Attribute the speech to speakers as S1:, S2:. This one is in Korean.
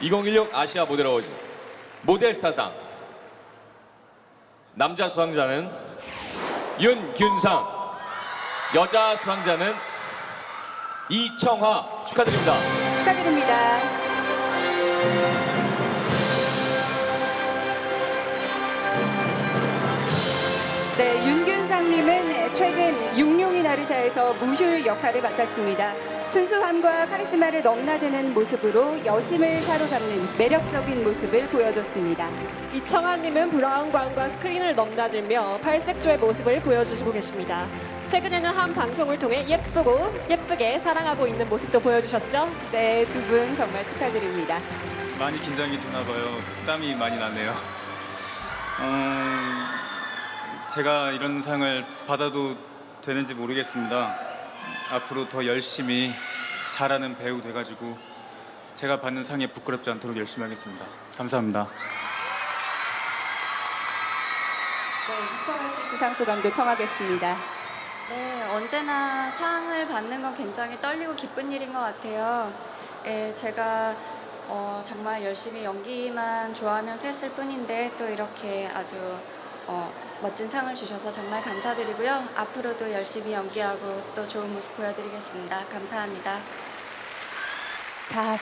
S1: (2016) 아시아 모델 어워즈 모델 사상 남자 수상자는 윤균상 여자 수상자는 이청화 축하드립니다.
S2: 축하드립니다. 네, 윤균상님은 최근 육룡이 나르샤에서 무술 역할을 맡았습니다. 순수함과 카리스마를 넘나드는 모습으로 여심을 사로잡는 매력적인 모습을 보여줬습니다.
S3: 이청아님은 브라운관과 스크린을 넘나들며 팔색조의 모습을 보여주시고 계십니다. 최근에는 한 방송을 통해 예쁘고 예쁘게 사랑하고 있는 모습도 보여주셨죠?
S2: 네, 두 분 정말 축하드립니다.
S4: 많이 긴장이 되나 봐요. 땀이 많이 나네요. 음, 제가 이런 상을 받아도 되는지 모르겠습니다. 앞으로 더 열심히 잘하는 배우 돼가지고 제가 받는 상에 부끄럽지 않도록 열심히 하겠습니다. 감사합니다.
S2: 네, 이청아 씨 수상 소감도 청하겠습니다.
S5: 네, 언제나 상을 받는 건 굉장히 떨리고 기쁜 일인 것 같아요. 예, 제가 어, 정말 열심히 연기만 좋아하면서 했을 뿐인데 또 이렇게 아주 어, 멋진 상을 주셔서 정말 감사드리고요. 앞으로도 열심히 연기하고 또 좋은 모습 보여드리겠습니다. 감사합니다.
S2: 자,